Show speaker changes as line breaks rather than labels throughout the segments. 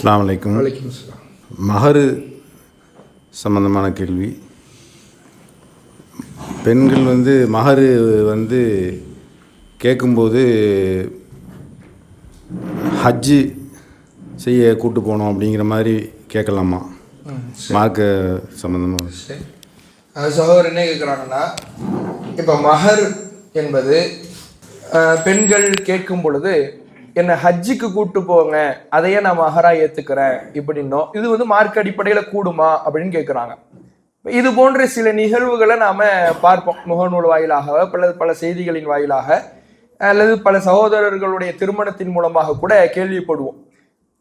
அலைக்கும்.
வலைக்கும்
மகரு சம்பந்தமான கேள்வி. பெண்கள் வந்து மகரு வந்து கேட்கும்போது ஹஜ்ஜு செய்ய கூட்டு போகணும் அப்படிங்கிற மாதிரி கேட்கலாமா? மார்க்க சம்மந்தமாக
சகோதரர் என்ன கேட்குறாங்கன்னா இப்போ மஹர் என்பது பெண்கள் கேட்கும் பொழுது என்னை ஹஜ்ஜுக்கு கூட்டு போங்க அதையே நான் மஹரா ஏத்துக்கிறேன் இப்படின்னோம். இது வந்து மார்க் அடிப்படையில கூடுமா அப்படின்னு கேட்குறாங்க இது போன்ற சில நிகழ்வுகளை நாம பார்ப்போம் முகநூல் வாயிலாக பல பல செய்திகளின் வாயிலாக அல்லது பல சகோதரர்களுடைய திருமணத்தின் மூலமாக கூட கேள்விப்படுவோம்.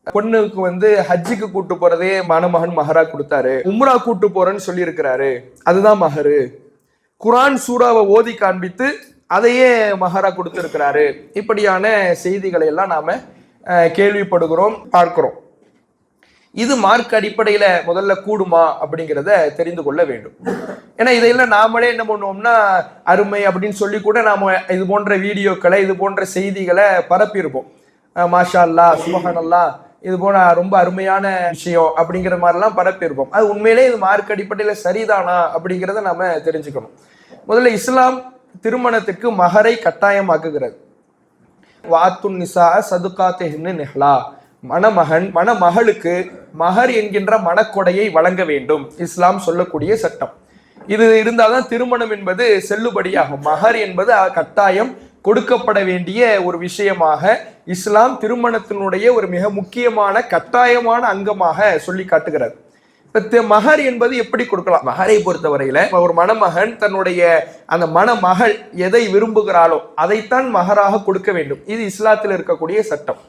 பொண்ணுக்கு வந்து ஹஜ்ஜுக்கு கூட்டு போறதே மணமகன் மஹரா கொடுத்தாரு உம்ரா கூட்டு போறேன்னு சொல்லியிருக்கிறாரு அதுதான் மஹரு. குரான் சூறாவை ஓதி காண்பித்து அதையே மஹரா கொடுத்துருக்கிறாரு. இப்படியான செய்திகளை எல்லாம் நாம கேள்விப்படுகிறோம் பார்க்கிறோம். இது மார்க் அடிப்படையில முதல்ல கூடுமா அப்படிங்கிறத தெரிந்து கொள்ள வேண்டும். ஏன்னா இதையெல்லாம் நாமளே என்ன பண்ணுவோம்னா அருமை அப்படின்னு சொல்லி கூட நாம இது போன்ற வீடியோக்களை இது போன்ற செய்திகளை பரப்பியிருப்போம். மாஷா அல்லா சுபஹான் அல்லா இது போன ரொம்ப அருமையான விஷயம் அப்படிங்கிற மாதிரிலாம் பரப்பியிருப்போம். அது உண்மையிலே இது மார்க் அடிப்படையில சரிதானா அப்படிங்கிறத நாம தெரிஞ்சுக்கணும். முதல்ல இஸ்லாம் திருமணத்திற்கு மகரை கட்டாயமாக்குகிறது. வாத்துன் நிசா சதுகாத்தேன்னு நெஹ்லா. மணமகன் மணமகளுக்கு மகர் என்கின்ற மணக்கொடையை வழங்க வேண்டும். இஸ்லாம் சொல்லக்கூடிய சட்டம். இது இருந்தால்தான் திருமணம் என்பது செல்லுபடியாகும். மகர் என்பது அ- கட்டாயம் கொடுக்கப்பட வேண்டிய ஒரு விஷயமாக இஸ்லாம் திருமணத்தினுடைய ஒரு மிக முக்கியமான கட்டாயமான அங்கமாக சொல்லி காட்டுகிறது மகர் என்பது எப்படி கொடுக்கலாம்? மகரை பொறுத்தவரையில ஒரு மணமகன் தன்னுடைய அந்த மணமகள் எதை விரும்புகிறாளோ அதைத்தான் மகராக கொடுக்க வேண்டும். இது இஸ்லாத்தில் இருக்கக்கூடிய சட்டம்.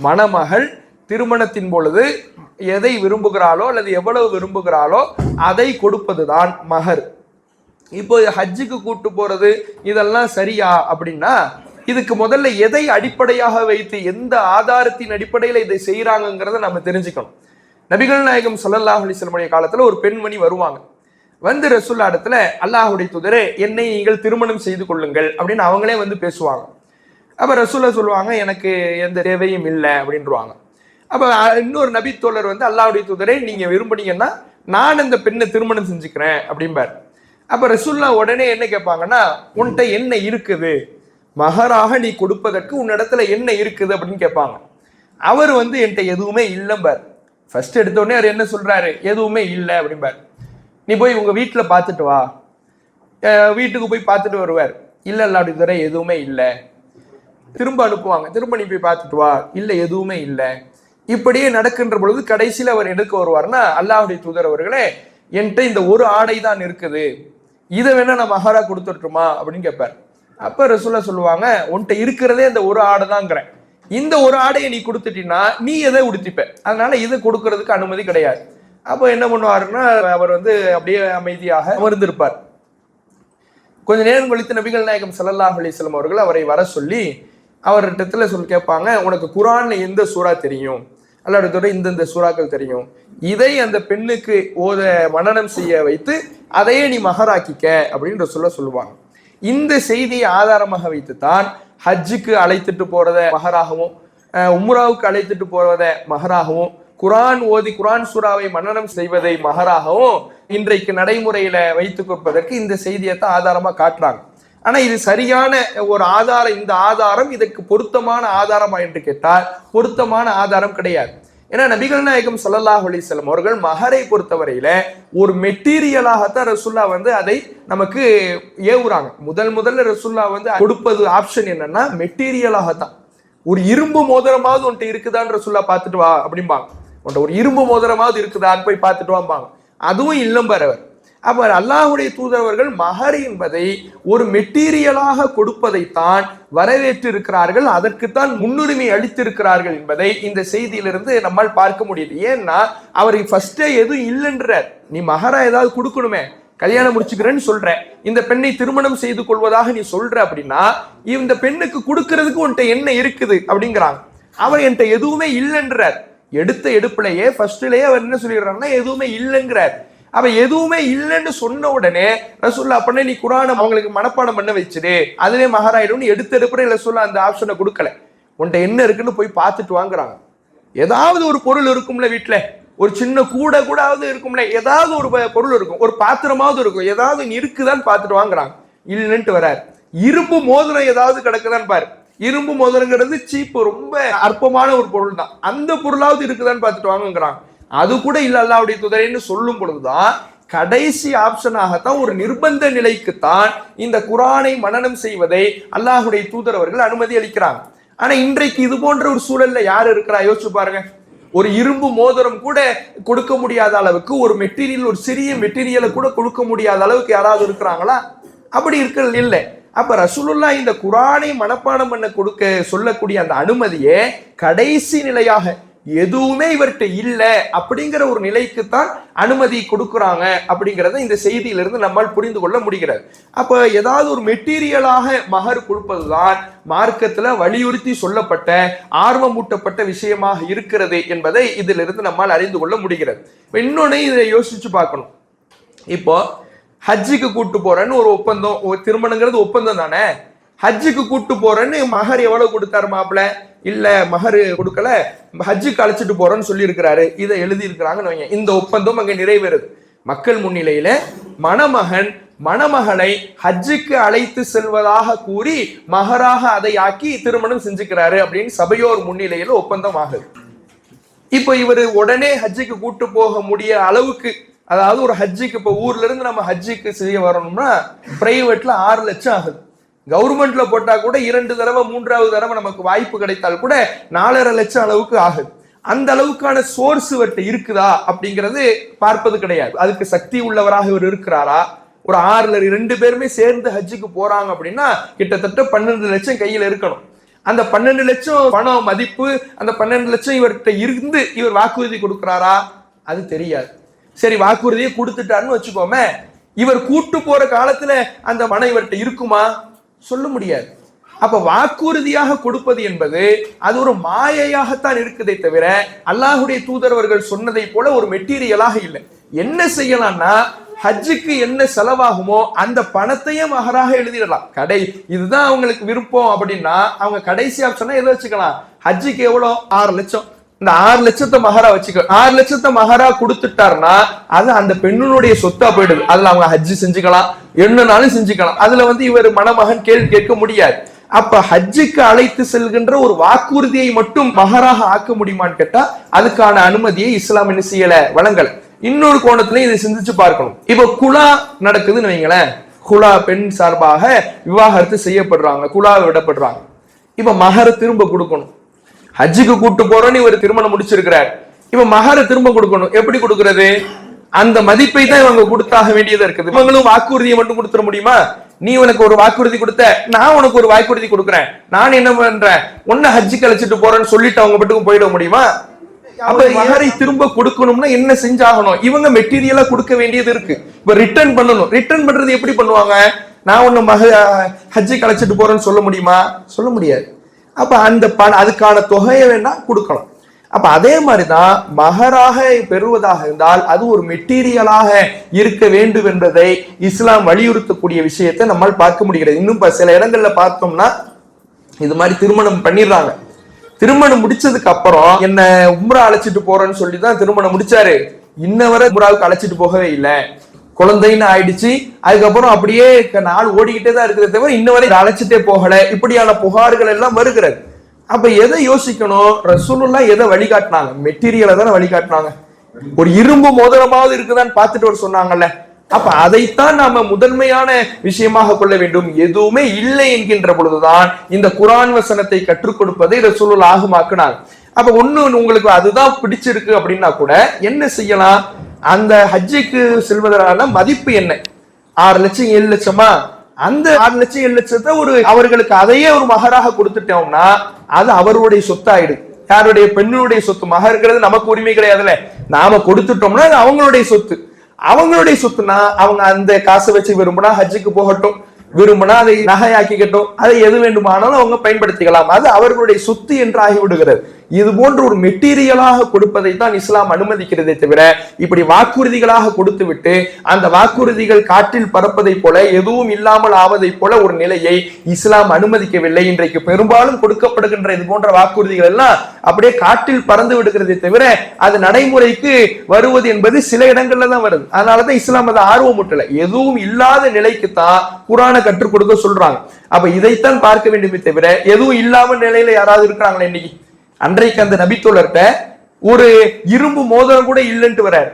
மணமகள் திருமணத்தின் பொழுது எதை விரும்புகிறாளோ அல்லது எவ்வளவு விரும்புகிறாளோ அதை கொடுப்பதுதான் மகர். இப்போ ஹஜ்ஜுக்கு கூட்டு போறது இதெல்லாம் சரியா அப்படின்னா இதுக்கு முதல்ல எதை அடிப்படையாக வைத்து எந்த ஆதாரத்தின் அடிப்படையில் இதை செய்யறாங்கிறத நம்ம தெரிஞ்சுக்கணும். நபிகள் நாயகம் ஸல்லல்லாஹு அலிஸ்லமுடைய காலத்தில் ஒரு பெண்மணி வருவாங்க. வந்து ரசுல்லா இடத்துல அல்லாஹுடைய துதரே என்னை நீங்கள் திருமணம் செய்து கொள்ளுங்கள் அப்படின்னு அவங்களே வந்து பேசுவாங்க. அப்போ ரசூல்லா சொல்லுவாங்க எனக்கு எந்த தேவையும் இல்லை அப்படின்றவாங்க. அப்போ இன்னொரு நபி தோழர் வந்து அல்லாஹுடைய துதரை நீங்கள் விரும்புனீங்கன்னா நான் இந்த பெண்ணை திருமணம் செஞ்சுக்கிறேன் அப்படிம்பார். அப்போ ரசூல்லா உடனே என்ன கேட்பாங்கன்னா உன்கிட்ட என்ன இருக்குது? மகராக நீ கொடுப்பதற்கு உன்னிடத்துல என்ன இருக்குது? அப்படின்னு கேட்பாங்க. அவர் வந்து என்கிட்ட எதுவுமே இல்லைம்பார். ஃபர்ஸ்ட் எடுத்தோடனே அவர் என்ன சொல்றாரு? எதுவுமே இல்லை அப்படிம்பார். நீ போய் உங்க வீட்டில் பார்த்துட்டு வா. வீட்டுக்கு போய் பார்த்துட்டு வருவார். இல்லை இல்லை அப்படி தர எதுவுமே இல்லை. திரும்ப அனுப்புவாங்க. திரும்ப நீ போய் பார்த்துட்டு வா. இல்லை எதுவுமே இல்லை. இப்படியே நடக்கின்ற பொழுது கடைசியில் அவர் எடுக்க வருவார்னா அல்லாஹுடைய தூதர் அவர்களே என்கிட்ட இந்த ஒரு ஆடை தான் இருக்குது. இதை வேணா நான் மகாரா கொடுத்துட்டுமா அப்படின்னு கேட்பார். அப்ப ரசூலா சொல்லுவாங்க உன்கிட்ட இருக்கிறதே இந்த ஒரு ஆடை தாங்கிறேன் இந்த ஒரு ஆடையை நீ கொடுத்துட்டீங்கன்னா நீ எதை உடுத்திப்ப? அதனால இதை கொடுக்கறதுக்கு அனுமதி கிடையாது. அப்போ என்ன பண்ணுவாருன்னா அவர் வந்து அப்படியே அமைதியாக அமர்ந்திருப்பார். கொஞ்ச நேரம் கழித்து நபிகள் நாயகம் சல்லாஹ் அலிஸ்லம் அவர்கள் அவரை வர சொல்லி அவர்கிட்ட சொல்லி கேட்பாங்க உனக்கு குரான்ல எந்த சூறா தெரியும்? அல்லாடத்தோட இந்தந்த சூறாக்கள் தெரியும். இதை அந்த பெண்ணுக்கு ஓத மனனம் செய்ய வைத்து அதையே நீ மகராக்கிக்க அப்படின்ற சொல்ல சொல்லுவாங்க. இந்த செய்தியை ஆதாரமாக வைத்து தான் ஹஜ்ஜுக்கு அழைத்துட்டு போறத மகராகவும் உம்ராவுக்கு அழைத்துட்டு போறத மகராகவும் குரான் ஓதி குரான் சூறாவை மன்னனம் செய்வதை மகராகவும் இன்றைக்கு நடைமுறையில வைத்துக் கொடுப்பதற்கு இந்த செய்தியை தான் ஆதாரமா காட்டுறாங்க. ஆனா இது சரியான ஒரு ஆதாரம் இந்த ஆதாரம் இதற்கு பொருத்தமான ஆதாரமா என்று கேட்டால் பொருத்தமான ஆதாரம் கிடையாது. ஏன்னா நபிகள் நாயகம் சல்லாஹ் அலைஹி வஸல்லம் அவர்கள் மகரை பொறுத்தவரையில ஒரு மெட்டீரியலாகத்தான் ரசுல்லா வந்து அதை நமக்கு ஏவுறாங்க. முதல் முதல்ல ரசுல்லா வந்து கொடுப்பது ஆப்ஷன் என்னன்னா மெட்டீரியலாகத்தான் ஒரு இரும்பு மோதிரமாவது உன்ட்ட இருக்குதான்ற சொல்ல பார்த்துட்டு வா அப்படிம்பாங்க. உன்ட்ட ஒரு இரும்பு மோதிரமாவது இருக்குதான்னு போய் பார்த்துட்டு வாம்பாங்க. அதுவும் இல்லம் அவர் அல்லாஹுடைய தூதரவர்கள் மஹர் என்பதை ஒரு மெட்டீரியலாக கொடுப்பதைத்தான் வரவேற்று இருக்கிறார்கள் அதற்குத்தான் முன்னுரிமை அளித்திருக்கிறார்கள் என்பதை இந்த செய்தியிலிருந்து நம்மால் பார்க்க முடியுது. ஏன்னா அவர் ஃபர்ஸ்டே எதுவும் இல்லைன்றார். நீ மகரா ஏதாவது கொடுக்கணுமே கல்யாணம் முடிச்சுக்கிறேன்னு சொல்ற இந்த பெண்ணை திருமணம் செய்து கொள்வதாக நீ சொல்ற அப்படின்னா இந்த பெண்ணுக்கு கொடுக்கறதுக்கு உன்கிட்ட என்ன இருக்குது அப்படிங்கிறாங்க. அவர் என்கிட்ட எதுவுமே இல்லைன்றார். எடுத்த எடுப்புலையே ஃபர்ஸ்ட்லயே அவர் என்ன சொல்லிடுறாருன்னா எதுவுமே இல்லைங்கிறார். அவன் எதுவுமே இல்லைன்னு சொன்ன உடனே ரசூல்லா அப்படின்னா நீ குரானை அவங்களுக்கு மனப்பாடம் பண்ண வச்சிரு அதுலேயே மகாராயிடும்னு எடுத்த எடுப்புல ரசூல்லா அந்த ஆப்ஷனை கொடுக்கல. உன்கிட்ட என்ன இருக்குன்னு போய் பார்த்துட்டு வாங்குறாங்க. ஏதாவது ஒரு பொருள் இருக்கும்ல வீட்டில் ஒரு சின்ன கூட கூடாவது இருக்கும்ல ஏதாவது ஒரு பொருள் இருக்கும் ஒரு பாத்திரமாவது இருக்கும் ஏதாவது இருக்குதான்னு பார்த்துட்டு வாங்குறாங்க. இல்லைன்ட்டு வராரு. இரும்பு மோதிரம் ஏதாவது கிடக்குதான்னு பாரு. இரும்பு மோதிரங்கிறது சீப்பு ரொம்ப அற்பமான ஒரு பொருள் தான் அந்த பொருளாவது இருக்குதான்னு பார்த்துட்டு வாங்குங்கிறாங்க. அது கூட இல்லை அல்லாவுடைய துதரேன்னு சொல்லும் பொழுதுதான் கடைசி ஆப்ஷனாகத்தான் ஒரு நிர்பந்த நிலைக்குத்தான் இந்த குரானை மனனம் செய்வதை அல்லாஹுடைய தூதர் அவர்கள் அனுமதி அளிக்கிறாங்க. ஆனா இன்றைக்கு இது போன்ற ஒரு சூழல்ல யார் இருக்கிறா? யோசிச்சு பாருங்க. ஒரு இரும்பு மோதிரம் கூட கொடுக்க முடியாத அளவுக்கு ஒரு மெட்டீரியல் ஒரு சிறிய மெட்டீரியலை கூட கொடுக்க முடியாத அளவுக்கு யாராவது இருக்கிறாங்களா? அப்படி இருக்கிறது இல்லை. அப்ப ரசூலுல்லா இந்த குரானை மனப்பாடம் பண்ண கொடுக்க சொல்லக்கூடிய அந்த அனுமதியே கடைசி நிலையாக எதுவுமே இவர்கிட்ட இல்லை அப்படிங்கிற ஒரு நிலைக்குத்தான் அனுமதி கொடுக்குறாங்க அப்படிங்கிறத இந்த செய்தியிலிருந்து நம்மால் புரிந்து கொள்ள முடிகிறது. அப்போ ஏதாவது ஒரு மெட்டீரியலாக மகர் கொடுப்பதுதான் மார்க்கத்தில் வலியுறுத்தி சொல்லப்பட்ட ஆர்வமூட்டப்பட்ட விஷயமாக இருக்கிறது என்பதை இதிலிருந்து நம்மால் அறிந்து கொள்ள முடிகிறது. இன்னொன்று இதை யோசிச்சு பார்க்கணும். இப்போ ஹஜ்ஜுக்கு கூட்டு போறேன்னு ஒரு ஒப்பந்தம் திருமணங்கிறது ஒப்பந்தம் தானே? ஹஜ்ஜுக்கு கூட்டு போறேன்னு மகர் எவ்வளவு கொடுத்தாரு மாப்பிள்ள? இல்ல மகர் கொடுக்கல ஹஜ்ஜுக்கு அழைச்சிட்டு போறேன்னு சொல்லி இருக்கிறாரு இதை எழுதி இருக்கிறாங்கன்னு வைங்க. இந்த ஒப்பந்தம் அங்க நிறைவேறுது. மக்கள் முன்னிலையில மணமகன் மணமகளை ஹஜ்ஜுக்கு அழைத்து செல்வதாக கூறி மகராக அதை ஆக்கி திருமணம் செஞ்சுக்கிறாரு அப்படின்னு சபையோர் முன்னிலையில ஒப்பந்தம் ஆகுது. இப்போ இவர் உடனே ஹஜ்ஜுக்கு கூட்டு போக முடிய அளவுக்கு அதாவது ஒரு ஹஜ்ஜுக்கு இப்போ ஊர்ல இருந்து நம்ம ஹஜ்ஜுக்கு செய்ய வரணும்னா பிரைவேட்ல ஆறு லட்சம் ஆகுது. கவர்மெண்ட்ல போட்டா கூட இரண்டு தடவை மூன்றாவது தடவை நமக்கு வாய்ப்பு கிடைத்தால் கூட நாலரை லட்சம் அளவுக்கு ஆகுது. அந்த அளவுக்கான சோர்ஸ் இவர்கிட்ட இருக்குதா அப்படிங்கிறது பார்ப்பது கிடையாது. அதுக்கு சக்தி உள்ளவராக இவர் இருக்கிறாரா? ஒரு ஆறுல ரெண்டு பேருமே சேர்ந்து ஹஜ்ஜுக்கு போறாங்க அப்படின்னா கிட்டத்தட்ட பன்னெண்டு லட்சம் கையில இருக்கணும். அந்த பன்னெண்டு லட்சம் பணம் மதிப்பு அந்த பன்னெண்டு லட்சம் இவர்கிட்ட இருந்து இவர் வாக்குறுதி கொடுக்கிறாரா? அது தெரியாது. சரி வாக்குறுதியை கொடுத்துட்டாருன்னு வச்சுக்கோமே இவர் கூட்டு போற காலத்துல அந்த மனம் இவர்கிட்ட இருக்குமா? சொல்ல முடியாது. அப்ப வாக்குறுதியாக கொடுப்பது என்பது அது ஒரு மாயையாகத்தான் இருக்குதே தவிர அல்லாஹுடைய தூதரவர்கள் சொன்னதை போல ஒரு மெட்டீரியலாக இல்லை. என்ன செய்யலாம்னா ஹஜ்ஜுக்கு என்ன செலவாகுமோ அந்த பணத்தையே மகராக எழுதிடலாம். கடை இதுதான் அவங்களுக்கு விருப்பம் அப்படின்னா அவங்க கடைசியாக சொன்னா எதை வச்சுக்கலாம்? ஹஜ்ஜுக்கு எவ்வளோ? ஆறு லட்சம். இந்த ஆறு லட்சத்தை மகாரா வச்சுக்க ஆறு லட்சத்தை மகாரா கொடுத்துட்டாருன்னா அது அந்த பெண்ணுடைய சொத்தா போயிடுது. அதுல அவங்க ஹஜ்ஜு செஞ்சுக்கலாம் என்னனாலும் செஞ்சுக்கலாம். அதுல வந்து இவர் மணமகன் கேள்வி கேட்க முடியாது. அப்ப ஹஜ்ஜுக்கு அழைத்து செல்கின்ற ஒரு வாக்குறுதியை மட்டும் மகராக ஆக்க முடியுமான்னு கேட்டா அதுக்கான அனுமதியை இஸ்லாம் என்ன செய்யல? வழங்கல. இன்னொரு கோணத்துல இதை சிந்திச்சு பார்க்கணும். இப்ப குலா நடக்குதுன்னு வைங்களேன். குலா பெண் சார்பாக விவாகரத்து செய்யப்படுறாங்க குலா விடப்படுறாங்க. இப்ப மகர திரும்ப கொடுக்கணும். ஹஜ்ஜுக்கு கூட்டு போறோன்னு இவர் திருமணம் முடிச்சிருக்கிறார். இவன் மகார திரும்ப கொடுக்கணும். எப்படி கொடுக்கறது? அந்த மதிப்பை தான் இவங்க கொடுத்தாக வேண்டியதா இருக்குது. இவங்களும் வாக்குறுதியை மட்டும் கொடுத்துட முடியுமா? நீ உனக்கு ஒரு வாக்குறுதி கொடுத்த நான் உனக்கு ஒரு வாக்குறுதி கொடுக்குறேன். நான் என்ன பண்றேன்? உன்னை ஹஜ்ஜுக்கு அழைச்சிட்டு போறேன்னு சொல்லிட்டு அவங்க மட்டும் போயிட முடியுமா? அப்ப மகரை திரும்ப கொடுக்கணும்னா என்ன செஞ்சாகணும்? இவங்க மெட்டீரியலா கொடுக்க வேண்டியது இருக்கு. இப்ப ரிட்டர்ன் பண்ணணும். ரிட்டர்ன் பண்றது எப்படி பண்ணுவாங்க? நான் உன்னை மக ஹஜ்ஜுக்கு அழைச்சிட்டு போறேன்னு சொல்ல முடியுமா? சொல்ல முடியாது. அப்ப அந்த பண அதுக்கான தொகையை வேணா கொடுக்கலாம். அப்ப அதே மாதிரிதான் மகராக பெறுவதாக இருந்தால் அது ஒரு மெட்டீரியலாக இருக்க வேண்டும் என்பதை இஸ்லாம் வலியுறுத்தக்கூடிய விஷயத்தை நம்மால் பார்க்க முடிகிறது. இன்னும் சில இடங்கள்ல பார்த்தோம்னா இது மாதிரி திருமணம் பண்ணிடுறாங்க. திருமணம் முடிச்சதுக்கு அப்புறம் என்ன உம்ரா அழைச்சிட்டு போறேன்னு சொல்லி தான் திருமணம் முடிச்சாரு. இன்ன வரை உம்ராவுக்கு அழைச்சிட்டு போகவே இல்லை. குழந்தைன்னு ஆயிடுச்சு. அதுக்கப்புறம் அப்படியே நாள் ஓடிக்கிட்டே தான் இருக்கிறத தவிர இன்ன வரை அழைச்சிட்டே போகல. இப்படியான புகார்கள் எல்லாம் வருகிறது. அப்ப எதை யோசிக்கணும்? ரசூலுல்லா எதை வழிகாட்டினாங்க? மெட்டீரியலை தானே வழிகாட்டினாங்க. ஒரு இரும்பு மோதிரமாவது இருக்குதான்னு பார்த்துட்டு ஒரு சொன்னாங்கல்ல. அப்ப அதைத்தான் நாம முதன்மையான விஷயமாக கொள்ள வேண்டும். எதுவுமே இல்லை என்கின்ற பொழுதுதான் இந்த குரான் வசனத்தை கற்றுக் கொடுப்பதை ரசூலுல் ஆகுமாக்குனாங்க. அப்ப ஒண்ணு உங்களுக்கு அதுதான் பிடிச்சிருக்கு அப்படின்னா கூட என்ன செய்யலாம்? அந்த ஹஜ்ஜிக்கு செல்வதற்கான மதிப்பு என்ன? ஆறு லட்சம் ஏழு லட்சமா? அந்த ஆறு லட்சம் ஏழு லட்சத்தை ஒரு அவர்களுக்கு அதையே ஒரு மகராக கொடுத்துட்டோம்னா அது அவருடைய சொத்தாயிடுது யாருடைய பெண்ணுடைய சொத்து? மகருங்கிறது நமக்கு உரிமை கிடையாதுல்ல. நாம கொடுத்துட்டோம்னா அது அவங்களுடைய சொத்து. அவங்களுடைய சொத்துனா அவங்க அந்த காசை வச்சு விரும்பினா ஹஜ்ஜுக்கு போகட்டும். விரும்பினா அதை நகையாக்கிக்கட்டும். அதை எது வேண்டுமானாலும் அவங்க பயன்படுத்திக்கலாம். அது அவர்களுடைய சொத்து என்று ஆகிவிடுகிறது இது போன்ற ஒரு மெட்டீரியலாக கொடுப்பதை தான் இஸ்லாம் அனுமதிக்கிறதே தவிர இப்படி வாக்குறுதிகளாக கொடுத்துவிட்டு அந்த வாக்குறுதிகள் காற்றில் பறப்பதை போல எதுவும் இல்லாமல் ஆவதை போல ஒரு நிலையை இஸ்லாம் அனுமதிக்கவில்லை. இன்றைக்கு பெரும்பாலும் கொடுக்கப்படுகின்ற இது போன்ற வாக்குறுதிகள் எல்லாம் அப்படியே காற்றில் பறந்து விடுகிறதே தவிர அது நடைமுறைக்கு வருவது என்பது சில இடங்கள்ல தான் வருது. அதனாலதான் இஸ்லாம் அதை ஆர்வம் எதுவும் இல்லாத நிலைக்கு தான் குரானை கற்றுக் கொடுக்க சொல்றாங்க. அப்ப இதைத்தான் பார்க்க வேண்டுமே தவிர எதுவும் இல்லாம நிலையில யாராவது இருக்கிறாங்களா இன்னைக்கு? அன்றைக்கு அந்த நபித்தோழர்கிட்ட ஒரு இரும்பு மோதிரம் கூட இல்லைன்ட்டு வர்றார்.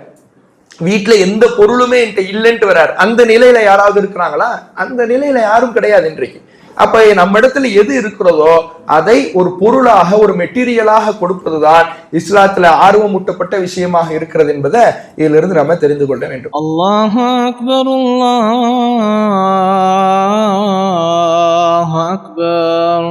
வீட்டுல எந்த பொருளுமே என்கிட்ட இல்லைன்ட்டு வர்றார். அந்த நிலையில யாராவது இருக்கிறாங்களா? அந்த நிலையில யாரும் கிடையாது இன்றைக்கு. அப்ப நம்ம இடத்துல எது இருக்கிறதோ அதை ஒரு பொருளாக ஒரு மெட்டீரியலாக கொடுப்பதுதான் இஸ்லாத்துல ஆர்வமூட்டப்பட்ட விஷயமாக இருக்கிறது என்பதை இதிலிருந்து நம்ம தெரிந்து கொள்ள வேண்டும்.
அல்லாஹ் அக்பர் அல்லாஹ் அக்பர்.